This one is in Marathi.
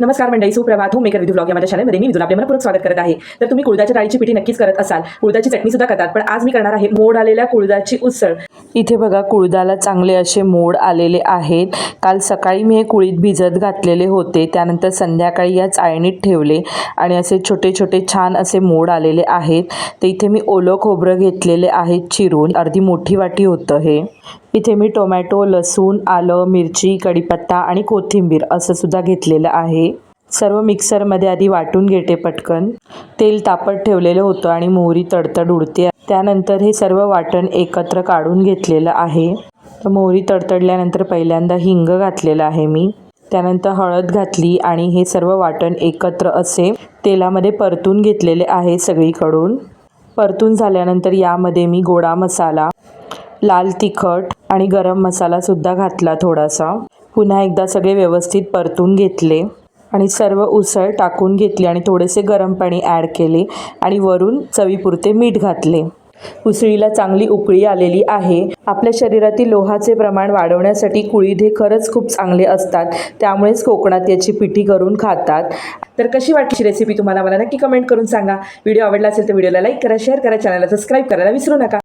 नमस्कार मंडळी सुप्रभात. होम मेकर विधू ब्लॉग या माझ्या चॅनलमध्ये मी विदुल आपले मनपूर्वक स्वागत करत आहे. तर तुम्ही कुळदाच्या डाळीची पिठी नक्कीच करत असाल. कुळदाची चटणी सुद्धा करतात पण आज मी करणार आहे मोड आलेल्या कुळदाची उसळ. इथे बघा कुळदाला चांगले असे मोड आलेले आहेत. काल सकाळी मी हे कुळीत भिजत घातलेले होते. त्यानंतर संध्याकाळी या चाळणीत ठेवले आणि असे छोटे छोटे छान असे मोड आलेले आहेत. तर इथे मी ओलं खोबरं घेतलेले आहेत चिरून. अर्धी मोठी वाटी होतं हे. इथे मी टोमॅटो लसूण आलं मिरची कढीपत्ता आणि कोथिंबीर असं सुद्धा घेतलेलं आहे. सर्व मिक्सरमध्ये आधी वाटून घेते पटकन. तेल तापत ठेवलेलं होतं आणि मोहरी तडतड उडते. त्यानंतर हे सर्व वाटण एकत्र काढून घेतलेलं आहे. तर मोहरी तडतडल्यानंतर पहिल्यांदा हिंग घातलेलं आहे मी. त्यानंतर हळद घातली आणि हे सर्व वाटण एकत्र असे तेलामध्ये परतून घेतलेले आहे सगळीकडून. परतून झाल्यानंतर यामध्ये मी गोडा मसाला लाल तिखट आणि गरम मसालासुद्धा घातला थोडासा. पुन्हा एकदा सगळे व्यवस्थित परतून घेतले आणि सर्व उसळ टाकून घेतली आणि थोडेसे गरम पाणी ॲड केले आणि वरून चवीपुरते मीठ घातले. उसळीला चांगली उकळी आलेली आहे. आपल्या शरीरातील लोहाचे प्रमाण वाढवण्यासाठी कुळीद हे खरंच खूप चांगले असतात. त्यामुळेच कोकणात याची पिठी करून खातात. तर कशी वाटली रेसिपी तुम्हाला मला नक्की कमेंट करून सांगा. व्हिडिओ आवडला असेल तर व्हिडिओला लाईक करा शेअर करा चॅनलला सबस्क्राईब करायला विसरू नका.